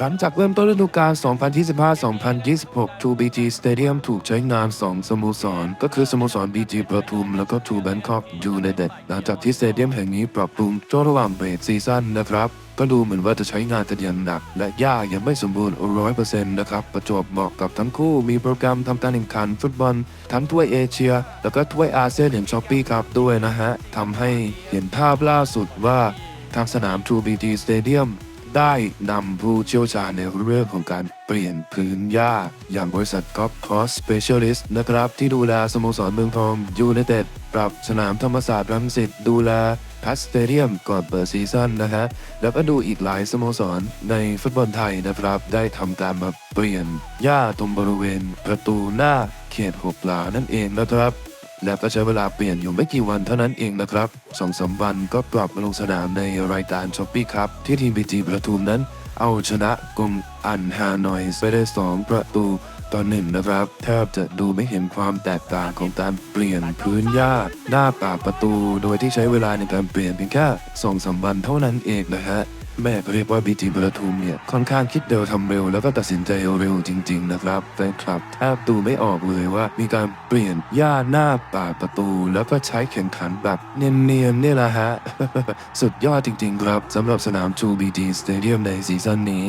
หลังจากเริ่มต้นฤดูกาล 2025-2026 True BG Stadium ถูกใช้งาน 2 สโมสร ก็คือสโมสร BG ประทุม แล้วก็ True Bangkok United หลังจากที่สเตเดียมแห่งนี้ปรับปรุงช่วงระหว่างเบรกซีซั่นนะครับก็ดูเหมือนว่าจะใช้งานกันอย่างหนัก และยากยังไม่สมบูรณ์100%นต์นะครับ ประจวบเหมาะกับทั้งคู่มีโปรแกรมทำการแข่งขันฟุตบอล ทั้งถ้วยเอเชีย แล้วก็ถ้วยอาเซียนแห่งช้อปปี้ครับด้วยนะฮะทำให้เห็นภาพล่าสุดว่าทางสนาม True BG Stadium ได้นำผู้เชี่ยวชาญในเรื่องของการเปลี่ยนพื้นหญ้า อย่างบริษัทกอล์ฟคอสสเปเชียลิสต์นะครับ ที่ดูแลสโมสรเมืองทองยูไนเต็ดปรับสนามธรรมศาสตร์รังสิตดูแลพัสเตเดียมก่อนเปิดซีซั่นนะฮะแล้วก็ดูอีกหลายสโมสรในฟุตบอลไทยนะครับ ได้ทำการมาเปลี่ยนหญ้าตรงบริเวณประตูหน้าเขตหกหลานั่นเองนะครับ และก็ใช้เวลาเปลี่ยนอยู่ไม่กี่วันเท่านั้นเองนะครับสองสามวันก็ปรับมาลงสนามในรายการช็อปปี้ครับ ที่ทีมบีจีประทุมนั้น เอาชนะกลุ่มอันฮานอยไปได้สองประตู ต่อหนึ่งนะครับ แทบจะดูไม่เห็นความแตกต่างของการเปลี่ยนพื้นหญ้าหน้าปากประตู โดยที่ใช้เวลาในการเปลี่ยนเพียงแค่สองสามวันเท่านั้นเองนะฮะแม่ก็เรียกว่าบีจีประทุมเนี่ยค่อนข้างคิดเร็วทำเร็วแล้วก็ตัดสินใจเร็วจริง ๆ นะครับแฟนคลับแทบดูไม่ออกเลยว่า มีการเปลี่ยนหญ้าหน้าปากประตู แล้วก็ใช้แข่งขันแบบเนียนๆเนี่ยแหละฮะ สุดยอดจริง ๆ ครับสำหรับสนาม True BG Stadium ในซีซั่นนี้